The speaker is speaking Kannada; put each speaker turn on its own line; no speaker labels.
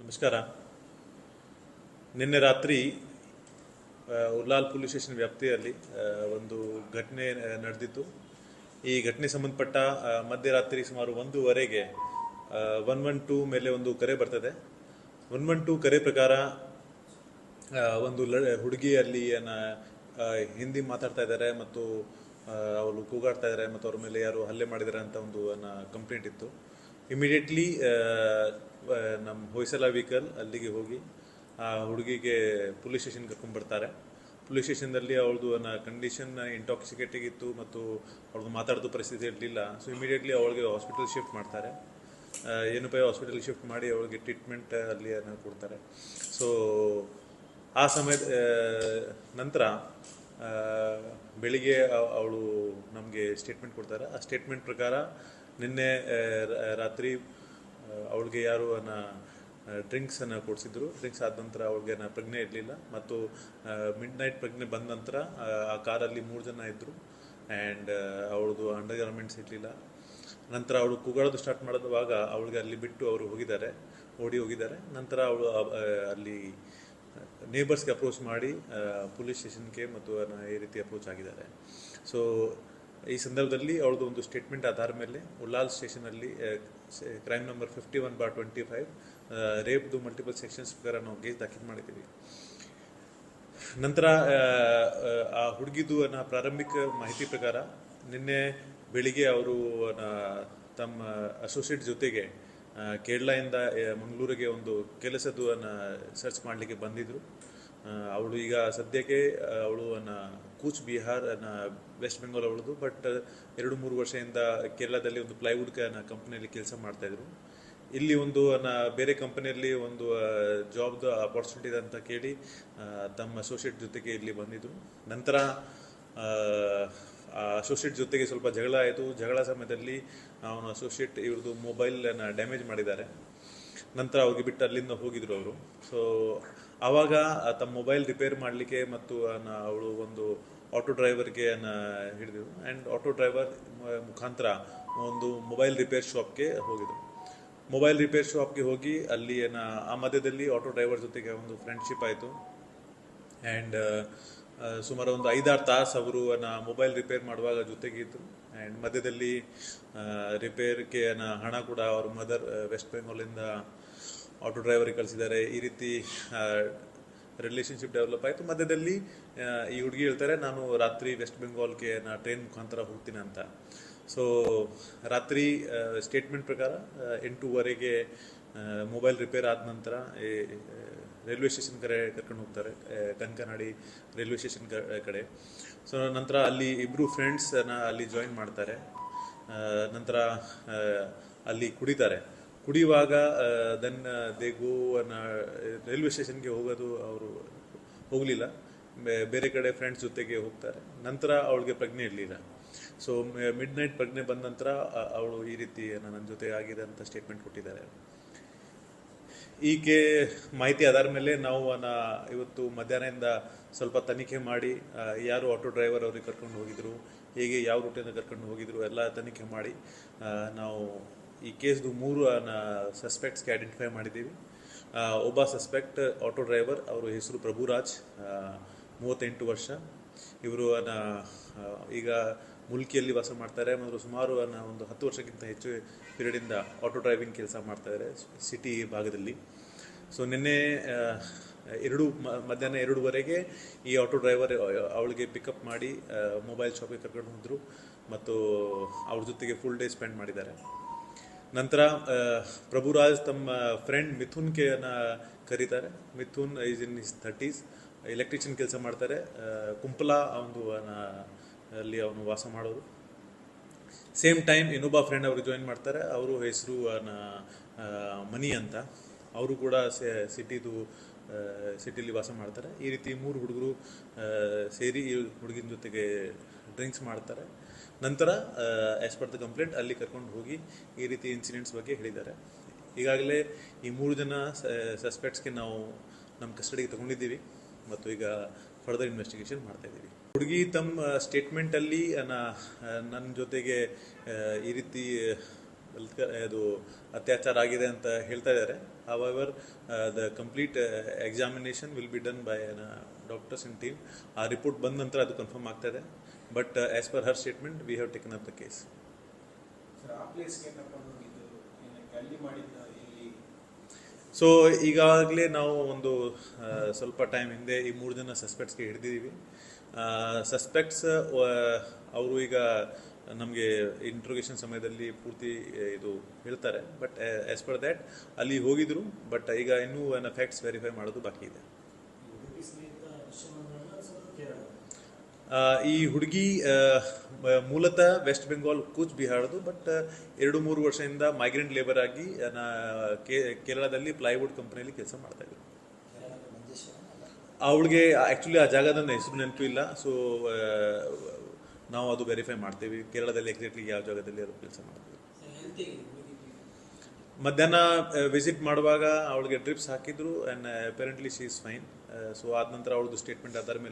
ನಮಸ್ಕಾರ. ನಿನ್ನೆ ರಾತ್ರಿ ಉರ್ಲಾಲ್ ಪೊಲೀಸ್ ಸ್ಟೇಷನ್ ವ್ಯಾಪ್ತಿಯಲ್ಲಿ ಒಂದು ಘಟನೆ ನಡೆದಿತ್ತು. ಈ ಘಟನೆ ಸಂಬಂಧಪಟ್ಟ ಮಧ್ಯರಾತ್ರಿ ಸುಮಾರು ಒಂದೂವರೆಗೆ ಒನ್ ಒನ್ ಟೂ ಮೇಲೆ ಒಂದು ಕರೆ ಬರ್ತದೆ. ಒನ್ ಒನ್ ಟೂ ಕರೆ ಪ್ರಕಾರ ಒಂದು ಲ ಹುಡುಗಿ ಅಲ್ಲಿ ಏನ ಹಿಂದಿ ಮಾತಾಡ್ತಾ ಇದ್ದಾರೆ ಮತ್ತು ಅವರು ಕೂಗಾಡ್ತಾ ಇದ್ದಾರೆ ಮತ್ತು ಅವ್ರ ಮೇಲೆ ಯಾರು ಹಲ್ಲೆ ಮಾಡಿದ್ದಾರೆ ಅಂತ ಒಂದು ಕಂಪ್ಲೇಂಟ್ ಇತ್ತು. ಇಮಿಡಿಯೇಟ್ಲಿ ನಮ್ಮ ಹೊಯ್ಸಲ ವೆಹಿಕಲ್ ಅಲ್ಲಿಗೆ ಹೋಗಿ, ಆ ಹುಡುಗಿಗೆ ಪೊಲೀಸ್ ಸ್ಟೇಷನ್ ಕರ್ಕೊಂಡ್ಬರ್ತಾರೆ ಪೊಲೀಸ್ ಸ್ಟೇಷನ್ದಲ್ಲಿ ಅವಳದು ಕಂಡೀಷನ್ ಇಂಟಾಕ್ಸಿಕೇಟಿಂಗ್ ಇತ್ತು ಮತ್ತು ಅವ್ರದ್ದು ಮಾತಾಡೋದು ಪರಿಸ್ಥಿತಿ ಇರಲಿಲ್ಲ. ಸೊ ಇಮಿಡಿಯೇಟ್ಲಿ ಅವಳಿಗೆ ಹಾಸ್ಪಿಟಲ್ ಶಿಫ್ಟ್ ಮಾಡ್ತಾರೆ. ಏನಪ್ಪ ಹಾಸ್ಪಿಟಲ್ ಶಿಫ್ಟ್ ಮಾಡಿ ಅವಳಿಗೆ ಟ್ರೀಟ್ಮೆಂಟ್ ಅಲ್ಲಿ ಕೊಡ್ತಾರೆ. ಸೊ ಆ ಸಮಯದ ನಂತರ ಬೆಳಿಗ್ಗೆ ಅವಳು ನಮಗೆ ಸ್ಟೇಟ್ಮೆಂಟ್ ಕೊಡ್ತಾರೆ. ಆ ಸ್ಟೇಟ್ಮೆಂಟ್ ಪ್ರಕಾರ ನಿನ್ನೆ ರಾತ್ರಿ ಅವಳಿಗೆ ಯಾರು ಅನ್ನ ಡ್ರಿಂಕ್ಸ್ ಅನ್ನ ಕೊಡಿಸಿದ್ರು. ಡ್ರಿಂಕ್ಸ್ ಆದ ನಂತರ ಅವಳಿಗೆ ಪ್ರಜ್ಞೆ ಇರಲಿಲ್ಲ. ಮತ್ತು ಮಿಡ್ ನೈಟ್ ಪ್ರಜ್ಞೆ ಬಂದ ನಂತರ ಆ, ಕಾರಲ್ಲಿ ಮೂರು ಜನ ಇದ್ದರು ಆ್ಯಂಡ್ ಅವಳದು ಅಂಡರ್ಗಾರ್ಮೆಂಟ್ಸ್ ಇರಲಿಲ್ಲ. ನಂತರ ಅವಳು ಕೂಗಾಡೋದು ಸ್ಟಾರ್ಟ್ ಮಾಡಿದಾಗ ಅವಳಿಗೆ ಅಲ್ಲಿ ಬಿಟ್ಟು ಅವರು ಹೋಗಿದ್ದಾರೆ. ಓಡಿ ಹೋಗಿದ್ದಾರೆ. ನಂತರ ಅವಳು ಅಲ್ಲಿ ನೇಬರ್ಸ್ಗೆ ಅಪ್ರೋಚ್ ಮಾಡಿ ಪೊಲೀಸ್ ಸ್ಟೇಷನ್ಗೆ ಮತ್ತು ಈ ರೀತಿ ಅಪ್ರೋಚ್ ಆಗಿದ್ದಾರೆ. ಸೊ ಈ ಸಂದರ್ಭದಲ್ಲಿ ಅವಳದು ಒಂದು ಸ್ಟೇಟ್ಮೆಂಟ್ ಆಧಾರ ಮೇಲೆ Ullal ಸ್ಟೇಷನಲ್ಲಿ crime number fifty one bar twenty five ರೇಪ್ದು multiple sections ಪ್ರಕಾರ ನಾವು ಕೇಸ್ ದಾಖಲು ಮಾಡಿದ್ದೀವಿ. ನಂತರ ಆ, ಹುಡುಗಿದು ಅನ್ನೋ ಪ್ರಾರಂಭಿಕ ಮಾಹಿತಿ ಪ್ರಕಾರ ನಿನ್ನೆ ಬೆಳಿಗ್ಗೆ ಅವರು ತಮ್ಮ ಅಸೋಸಿಯೇಟ್ ಜೊತೆಗೆ ಕೇರಳದಿಂದ ಮಂಗಳೂರಿಗೆ ಒಂದು ಕೆಲಸದ್ದು ಸರ್ಚ್ ಮಾಡಲಿಕ್ಕೆ ಬಂದಿದ್ರು. ಆ, ಅವಳು ಈಗ ಸದ್ಯಕ್ಕೆ ಅವಳು ಕೂಚ್ ಬಿಹಾರ್ ವೆಸ್ಟ್ ಬೆಂಗಾಲ್ ಅವಳದು ಬಟ್ ಎರಡು ಮೂರು ವರ್ಷದಿಂದ ಕೇರಳದಲ್ಲಿ ಒಂದು ಪ್ಲೈವುಡ್ ಕಂಪ್ನಿಯಲ್ಲಿ ಕೆಲಸ ಮಾಡ್ತಾ ಇದ್ರು. ಇಲ್ಲಿ ಒಂದು ನನ್ನ ಬೇರೆ ಕಂಪನಿಯಲ್ಲಿ ಒಂದು ಜಾಬ್ದು ಅಪಾರ್ಚುನಿಟಿ ಇದೆ ಅಂತ ಕೇಳಿ ತಮ್ಮ ಅಸೋಸಿಯೇಟ್ ಜೊತೆಗೆ ಇಲ್ಲಿ ಬಂದಿದ್ರು. ನಂತರ ಅಸೋಸಿಯೇಟ್ ಜೊತೆಗೆ ಸ್ವಲ್ಪ ಜಗಳ ಆಯಿತು. ಜಗಳ ಸಮಯದಲ್ಲಿ ಅವನು ಅಸೋಸಿಯೇಟ್ ಇವ್ರದ್ದು ಮೊಬೈಲನ್ನು ಡ್ಯಾಮೇಜ್ ಮಾಡಿದ್ದಾರೆ. ನಂತರ ಅವ್ರಿಗೆ ಬಿಟ್ಟು ಅಲ್ಲಿಂದ ಹೋಗಿದ್ರು ಅವರು. ಸೊ ಆವಾಗ ತಮ್ಮ ಮೊಬೈಲ್ ರಿಪೇರ್ ಮಾಡಲಿಕ್ಕೆ ಮತ್ತು ಅವಳು ಒಂದು ಆಟೋ ಡ್ರೈವರ್ಗೆ ಹಿಡಿದಿದ್ರು ಆ್ಯಂಡ್ ಆಟೋ ಡ್ರೈವರ್ ಮುಖಾಂತರ ಒಂದು ಮೊಬೈಲ್ ರಿಪೇರ್ ಶಾಪ್ಗೆ ಹೋಗಿದ್ರು. ಮೊಬೈಲ್ ರಿಪೇರ್ ಶಾಪ್ಗೆ ಹೋಗಿ, ಅಲ್ಲಿ, ಏನ, ಆ ಮಧ್ಯದಲ್ಲಿ ಆಟೋ ಡ್ರೈವರ್ ಜೊತೆಗೆ ಒಂದು ಫ್ರೆಂಡ್ಶಿಪ್ ಆಯಿತು. ಆ್ಯಂಡ್ ಸುಮಾರು ಒಂದು ಐದಾರು ತಾಸು ಅವರು ಮೊಬೈಲ್ ರಿಪೇರ್ ಮಾಡುವಾಗ ಜೊತೆಗೆ ಇದ್ರು. ಆ್ಯಂಡ್ ಮಧ್ಯದಲ್ಲಿ ರಿಪೇರ್ಗೆ ಹಣ ಕೂಡ ಅವ್ರ ಮದರ್ ವೆಸ್ಟ್ ಬೆಂಗಾಲಿಂದ ಆಟೋ ಡ್ರೈವರಿಗೆ ಕಳಿಸಿದ್ದಾರೆ. ಈ ರೀತಿ ರಿಲೇಷನ್ಶಿಪ್ ಡೆವಲಪ್ ಆಯಿತು. ಮಧ್ಯದಲ್ಲಿ ಈ ಹುಡುಗಿ ಹೇಳ್ತಾರೆ, ನಾನು ರಾತ್ರಿ ವೆಸ್ಟ್ ಬೆಂಗಾಲ್ಗೆ ನಾ ಟ್ರೈನ್ ಮುಖಾಂತರ ಹೋಗ್ತೀನಿ ಅಂತ. ಸೊ ರಾತ್ರಿ ಸ್ಟೇಟ್ಮೆಂಟ್ ಪ್ರಕಾರ ಎಂಟೂವರೆಗೆ ಮೊಬೈಲ್ ರಿಪೇರ್ ಆದ ನಂತರ ರೈಲ್ವೆ ಸ್ಟೇಷನ್ ಕಡೆ ಕರ್ಕೊಂಡು ಹೋಗ್ತಾರೆ ಕಂಕನಾಡಿ ರೈಲ್ವೆ ಸ್ಟೇಷನ್ ಕಡೆ. ಸೊ ನಂತರ ಅಲ್ಲಿ ಇಬ್ಬರು ಫ್ರೆಂಡ್ಸನ್ನ ಅಲ್ಲಿ ಜಾಯಿನ್ ಮಾಡ್ತಾರೆ. ನಂತರ ಅಲ್ಲಿ ಕುಡಿತಾರೆ. ಕುಡಿಯುವಾಗ ದೆನ್ ದೇ ಗೋ ರೈಲ್ವೆ ಸ್ಟೇಷನ್ಗೆ ಹೋಗೋದು ಅವರು ಹೋಗಲಿಲ್ಲ. ಬೇರೆ ಕಡೆ ಫ್ರೆಂಡ್ಸ್ ಜೊತೆಗೆ ಹೋಗ್ತಾರೆ. ನಂತರ ಅವಳಿಗೆ ಪ್ರಜ್ಞೆ ಇರಲಿಲ್ಲ. ಸೊ ಮಿಡ್ ನೈಟ್ ಪ್ರಜ್ಞೆ ಬಂದ ನಂತರ ಅವಳು ಈ ರೀತಿ ನನ್ನ ಜೊತೆ ಆಗಿದೆ ಅಂತ ಸ್ಟೇಟ್ಮೆಂಟ್ ಕೊಟ್ಟಿದ್ದಾರೆ. ಈಕೆ ಮಾಹಿತಿ ಆಧಾರ ಮೇಲೆ ನಾವು ಇವತ್ತು ಮಧ್ಯಾಹ್ನದಿಂದ ಸ್ವಲ್ಪ ತನಿಖೆ ಮಾಡಿ ಯಾರು ಆಟೋ ಡ್ರೈವರ್ ಅವ್ರಿಗೆ ಕರ್ಕೊಂಡು ಹೋಗಿದ್ರು, ಹೇಗೆ, ಯಾವ ರೂಟಿಂದ ಕರ್ಕೊಂಡು ಹೋಗಿದ್ರು, ಎಲ್ಲ ತನಿಖೆ ಮಾಡಿ ನಾವು ಈ ಕೇಸ್ದು ಮೂರು ಸಸ್ಪೆಕ್ಟ್ಸ್ಗೆ ಐಡೆಂಟಿಫೈ ಮಾಡಿದ್ದೀವಿ. ಒಬ್ಬ ಸಸ್ಪೆಕ್ಟ್ ಆಟೋ ಡ್ರೈವರ್ ಅವರ ಹೆಸರು ಪ್ರಭುರಾಜ್ ಮೂವತ್ತೆಂಟು ವರ್ಷ. ಇವರು ಈಗ ಮುಲ್ಕಿಯಲ್ಲಿ ವಾಸ ಮಾಡ್ತಾರೆ. ಮತ್ತು ಸುಮಾರು ಒಂದು ಹತ್ತು ವರ್ಷಕ್ಕಿಂತ ಹೆಚ್ಚು ಪೀರಿಯಡಿಂದ ಆಟೋ ಡ್ರೈವಿಂಗ್ ಕೆಲಸ ಮಾಡ್ತಾ ಇದ್ದಾರೆ ಸಿಟಿ ಭಾಗದಲ್ಲಿ. ಸೊ ನಿನ್ನೆ ಎರಡು ಮಧ್ಯಾಹ್ನ ಎರಡೂವರೆಗೆ ಈ ಆಟೋ ಡ್ರೈವರ್ ಅವಳಿಗೆ ಪಿಕಪ್ ಮಾಡಿ ಮೊಬೈಲ್ ಶಾಪಿಗೆ ಕರ್ಕೊಂಡು ಹೋದರು. ಮತ್ತು ಅವ್ರ ಜೊತೆಗೆ ಫುಲ್ ಡೇ ಸ್ಪೆಂಡ್ ಮಾಡಿದ್ದಾರೆ. ನಂತರ ಪ್ರಭುರಾಜ್ ತಮ್ಮ ಫ್ರೆಂಡ್ ಮಿಥುನ್ ಮಿಥುನ್ಗೆ ಕರೀತಾರೆ. Mithun is in is thirties electrician ಕೆಲಸ ಮಾಡ್ತಾರೆ. ಕುಂಪಲ ಒಂದು ಅಲ್ಲಿ ಅವನು ವಾಸ ಮಾಡೋದು. ಸೇಮ್ ಟೈಮ್ ಇನ್ನೊಬ್ಬ ಫ್ರೆಂಡ್ ಅವರು ಜಾಯಿನ್ ಮಾಡ್ತಾರೆ. ಅವರು ಹೆಸರು ಮನಿ ಅಂತ. ಅವರು ಕೂಡ ಸಿಟಿದು ಸಿಟಿಲಿ ವಾಸ ಮಾಡ್ತಾರೆ. ಈ ರೀತಿ ಮೂರು ಹುಡುಗರು ಸೇರಿ ಹುಡುಗಿನ ಜೊತೆಗೆ ಡ್ರಿಂಕ್ಸ್ ಮಾಡ್ತಾರೆ. ನಂತರ ಆಸ್ ಪರ್ ದ ಕಂಪ್ಲೇಂಟ್ ಅಲ್ಲಿ ಕರ್ಕೊಂಡು ಹೋಗಿ ಈ ರೀತಿ ಇನ್ಸಿಡೆಂಟ್ಸ್ ಬಗ್ಗೆ ಹೇಳಿದ್ದಾರೆ. ಈಗಾಗಲೇ ಈ ಮೂರು ಜನ ಸಸ್ಪೆಕ್ಟ್ಸ್ಗೆ ನಾವು ನಮ್ಮ ಕಸ್ಟಡಿಗೆ ತಗೊಂಡಿದ್ದೀವಿ ಮತ್ತು ಈಗ ಫರ್ದರ್ ಇನ್ವೆಸ್ಟಿಗೇಷನ್ ಮಾಡ್ತಾ ಇದ್ದೀವಿ. ಹುಡುಗಿ ತಮ್ಮ ಸ್ಟೇಟ್ಮೆಂಟಲ್ಲಿ ನನ್ನ ಜೊತೆಗೆ ಈ ರೀತಿ ಬಲಾತ್ಕಾರ ಇದು ಅತ್ಯಾಚಾರ ಆಗಿದೆ ಅಂತ ಹೇಳ್ತಾ ಇದ್ದಾರೆ. Hour the complete examination will be done by doctors in team ಆ ರಿಪೋರ್ಟ್ ಬಂದ ನಂತರ ಅದು ಕನ್ಫರ್ಮ್ ಆಗ್ತಾ ಇದೆ. But as per her statement we have taken up the case so ಈಗಾಗಲೇ ನಾವು ಒಂದು ಸ್ವಲ್ಪ ಟೈಮ್ ಹಿಂದೆ ಈ ಮೂರು ಜನ ಸಸ್ಪೆಕ್ಟ್ಸ್ಗೆ ಹಿಡಿದಿದ್ದೀವಿ. ಸಸ್ಪೆಕ್ಟ್ಸ್ ಅವರು ಈಗ ನಮಗೆ ಇಂಟ್ರೋಗೇಷನ್ ಸಮಯದಲ್ಲಿ ಪೂರ್ತಿ ಇದು ಹೇಳ್ತಾರೆ. ಬಟ್ ಆಸ್ ಪರ್ ದ್ಯಾಟ್ ಅಲ್ಲಿ ಹೋಗಿದ್ರು ಬಟ್ ಈಗ ಇನ್ನೂ ಫ್ಯಾಕ್ಟ್ಸ್ ವೆರಿಫೈ ಮಾಡೋದು ಬಾಕಿ ಇದೆ. ಈ ಹುಡುಗಿ ಮೂಲತಃ ವೆಸ್ಟ್ ಬೆಂಗಾಲ್ ಕೂಚ್ ಬಿಹಾರದು ಬಟ್ ಎರಡು ಮೂರು ವರ್ಷದಿಂದ ಮೈಗ್ರೆಂಟ್ ಲೇಬರ್ ಆಗಿ ಕೇರಳದಲ್ಲಿ ಪ್ಲೈವುಡ್ ಕಂಪನಿಯಲ್ಲಿ ಕೆಲಸ ಮಾಡ್ತಾ ಇದ್ರು. ಅವಳಿಗೆ ಆ್ಯಕ್ಚುಲಿ ಆ ಜಾಗದ ಹೆಸರು ನೆನಪು ಇಲ್ಲ ಸೊ ನಾವು ಅದು ವೆರಿಫೈ ಮಾಡ್ತೀವಿ. ಕೇರಳದಲ್ಲಿ ಎಕ್ಸಾಕ್ಟ್ಲಿ ಯಾವ ಜಾಗದಲ್ಲಿ ಅದು ಕೆಲಸ ಮಾಡ್ತೀವಿ. ಮಧ್ಯಾಹ್ನ ವಿಸಿಟ್ ಮಾಡುವಾಗ ಅವಳಿಗೆ ಡ್ರಿಪ್ಸ್ ಹಾಕಿದ್ರು and apparently she is fine so ಆದ ನಂತರ ಅವಳದು ಸ್ಟೇಟ್ಮೆಂಟ್ ಆಧಾರ ಮೇಲೆ